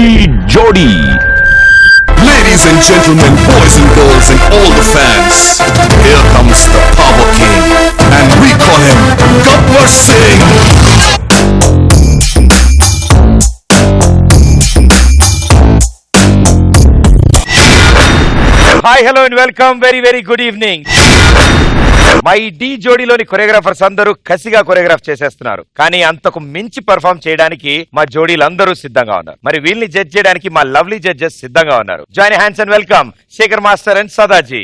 की Ladies and gentlemen, boys and girls and all the fans, here comes the Power King and we call him Gabbar Singh. Hi, hello and welcome. Very, very good evening. మా ఈ D జోడీలోని choreographers అందరూ కసిగా choreograph చేసేస్తున్నారు. కానీ అంతకు మించి perform చేయడానికి మా జోడీలు అందరూ సిద్ధంగా ఉన్నారు. మరి వీళ్ళని జడ్జ్ చేయడానికి మా లవ్లీ జడ్జెస్ సిద్ధంగా ఉన్నారు. Join hands and welcome. Shekhar master and Sadaji.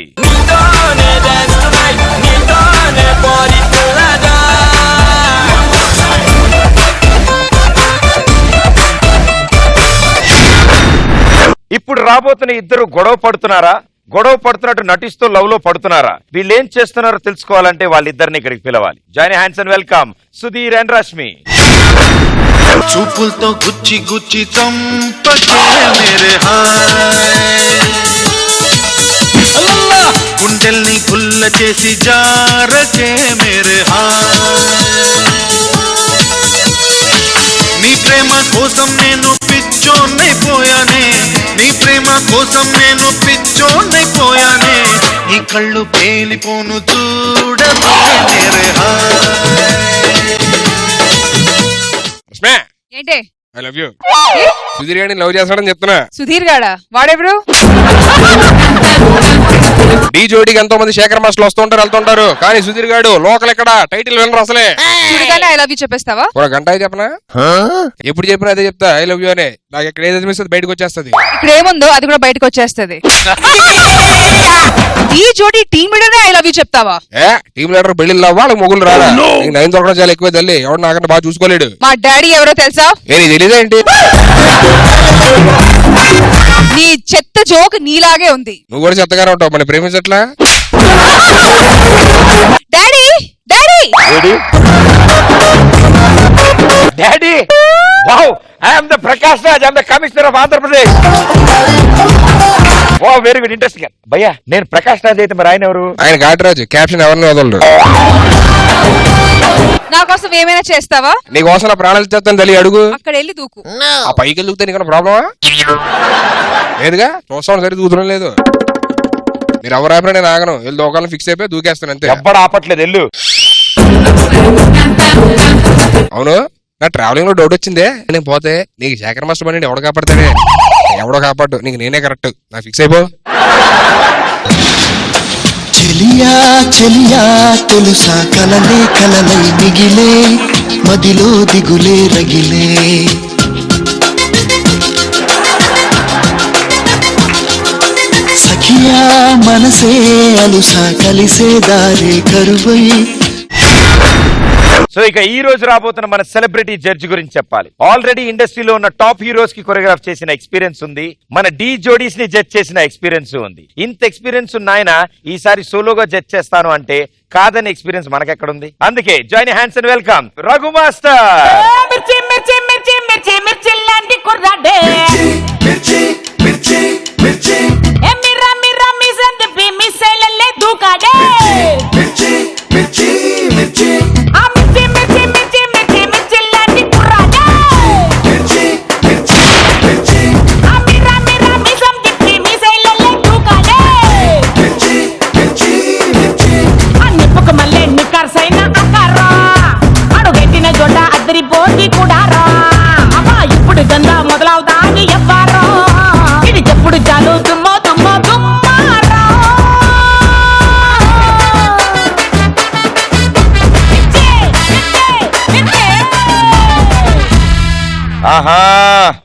ఇప్పుడు రాబోతున్న ఇద్దరు గొడవ పడుతున్నారా? గొడవ పడుతున్నట్టు నటిస్తూ లవ్లో పడుతున్నారా? వీళ్ళు ఏం చేస్తున్నారో తెలుసుకోవాలంటే వాళ్ళిద్దరిని ఇక్కడికి పిలవాలి. Join hands and welcome. Sudheer and Rashmi. చూపులతో గుచ్చి గుచ్చి చంపకే గుండెల్ని గుల్ల చేసి జారకే మేరే హాయ్. నీ ప్రేమ కోసం నేను పిచ్చోన్నైపోయానే కోసం నేను పిచ్చోన్నైపోయానే నీ కళ్ళు పేలిపోను ఏంటే? I love you. సుధీర్ గారిని లవ్ చేస్తాడని చెప్తున్నా. సుధీర్ గాడా? వాడెవరు? డీ జోడీకి ఎంతో మంది శేఖర్ మాస్టర్లు వస్తుంటారు వెళ్తుంటారు కానీ సుధీర్ గాడు లోకల్ ఎక్కడ? టైటిల్ వినరు అసలే. చూడగానే ఐ లవ్ యూ చెప్పేస్తావా? ఒక గంట అయితే చెప్పనా? ఎప్పుడు చెప్పినా అదే చెప్తా. ఐ లవ్ యూ అనే. నాకు ఎక్కడ ఏదైతే మిస్ బయటకు వచ్చేస్తుంది. ఇక్కడ ఏముందో అది కూడా బయటకు వచ్చేస్తది. ఈ జోడి team leader I love you చెప్తావా? ఏ టీమ్ లీడర్ పెళ్ళి లవ్వా వాళ్ళకి మొగులు రారా? నీకు నైన్ దొరకడం చాలా ఎక్కువ తల్లి. ఎవడు నాకంటే బాగా చూసుకోలేడు. మా డాడీ ఎవరో తెలుసా? నీకు తెలియదేంటి నీ చెత్త జోక్ నీలాగే ఉంది. నువ్వు కూడా చెత్తగానే ఉంటావు. మన ప్రేమించట్లా daddy daddy! Daddy! Wow! I'm the Prakash Raj. I'm the commissioner of Andhra Pradesh వా వెరీ గుడ్ ఇంట్రెస్టింగ్ భయ్యా నేను ప్రకాష్ రాజ్ అయితే మరి ఆయన ఎవరు? ఆయన ఘాటరాజు క్యాప్షన్ ఎవరిని వదలడు నా కోసం ఏమైనా చేస్తావా? నీకోసం నా ప్రాణాలు చేస్తాను తల్లి అడుగు. అక్కడ వెళ్ళి దూకు ఆ పైకి వెళ్తే నీకు ప్రాబ్లమా లేదుగా చూస్తాను సరే దూకడం లేదు. మీరు ఎవరు ఆపినా నేను ఆగను. వెళ్ళి దూకాలను ఫిక్స్ అయిపోయి దూకేస్తాను అంతే. ఎవ్వడు ఆపట్లేదు ఎల్లు అవును? నా ట్రావెలింగ్లో డౌట్ వచ్చిందే. నేను పోతే నీకు శేఖర్ మాస్టర్ పని ఎవడో కాపాడతాడే? ఎవడో కాపాడు. నీకు నేనే కరెక్ట్ నా ఫిక్స్ అయిపో. చెలియా చెలియా తెలుసా కలలే కలలై మిగిలే మదిలో దిగులే రగిలే. సఖియా మనసే అలుసా కలిసే దారే కరువై సో ఇక ఈ రోజు రాబోతున్న మన సెలబ్రిటీ జడ్జి గురించి చెప్పాలి. ఆల్రెడీ ఇండస్ట్రీలో ఉన్న టాప్ హీరోస్కి కొరియోగ్రాఫ్ చేసిన ఎక్స్పీరియన్స్ ఉంది. మన డి జోడీస్ని జడ్జ్ చేసిన ఎక్స్పీరియన్స్ ఉంది. ఇంత ఎక్స్పీరియన్స్ ఉన్న ఆయన ఈసారి సోలోగా జడ్జ్ చేస్తాను అంటే కాదని ఎక్స్పీరియన్స్ మనకెక్కడుంది? అందుకే join hands and welcome Raghu master! ఆహా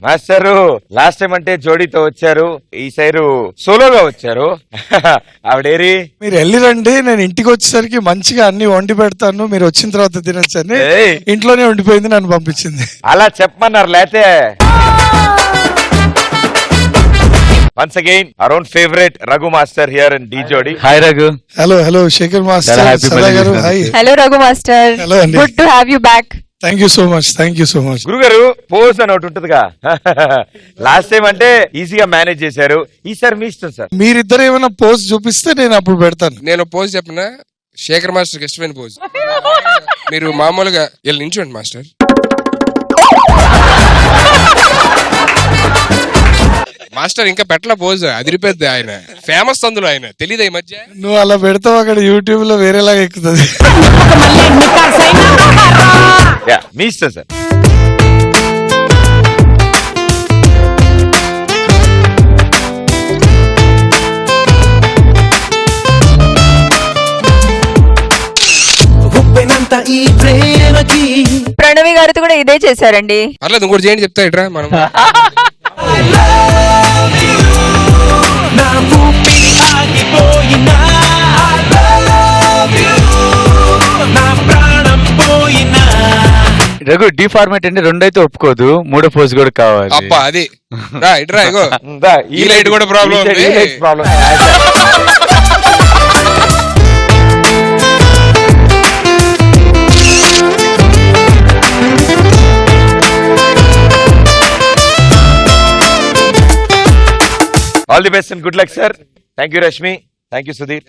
మాస్టరు లాస్ట్ టైం అంటే జోడీతో వచ్చారు ఈ సైరు సోలోగా వచ్చారు. ఆవిడేరి? మీరు వెళ్ళిరండి నేను ఇంటికి వచ్చేసరికి మంచిగా అన్ని వండి పెడతాను మీరు వచ్చిన తర్వాత తినొచ్చు అని ఏయ్. ఇంట్లోనే ఉండిపోయింది నన్ను పంపించింది. అలా చెప్పమన్నారు లేతే. Once again around favourite Raghu master here and Dhee Jodi hi Raghu. Hello hello Shekhar master happy Sada మళ్ళీ గారు చూసినందుకు. Hi hello Raghu master. Hello అండి. Good to have you back thank you so much thank you so much గురుగారు pose అని ఒకటి ఉంటుందిగా. Last time అంటే ఈజీగా మేనేజ్ చేశారు. ఈసారి మీ ఇష్టం సార్ మీరిద్దరు ఏమైనా పోస్ట్ చూపిస్తే నేను అప్పుడు పెడతాను. నేను పోజ్ చెప్పిన శేఖర్ మాస్టర్ ఇష్టమైన పోజ్ మీరు మామూలుగా వెళ్ళి నించోండి మాస్టర్. మాస్టర్ ఇంకా పెట్టల పోజ్ అదిరిపోద్ది ఆయన. ఫేమస్ అందులో ఆయన. తెలియదు ఈ మధ్య? నువ్వు అలా పెడతావు అక్కడ యూట్యూబ్లో వేరేలాగా ఎక్కుతుంది. మీ ఇష్టం సార్ ఈ ప్రేమకి ప్రణవి గారితో కూడా ఇదే చేశారండి. పర్లేదు ఇంకోటి చేయండి చెప్తా ఇట్రా మనం. నా ఊపిరి ఆగిపోయినా రఘు డిఫార్మేట్ అంటే రెండైతే ఒప్పుకోదు మూడో పోజ్ కూడా కావాలి. అబ్బా అది. రా ఇట్రా ఇగో. దా, ఈ లైట్ కూడా ఈ ఉంది. Light problem. All the best and good luck sir thank you Rashmi thank you Sudheer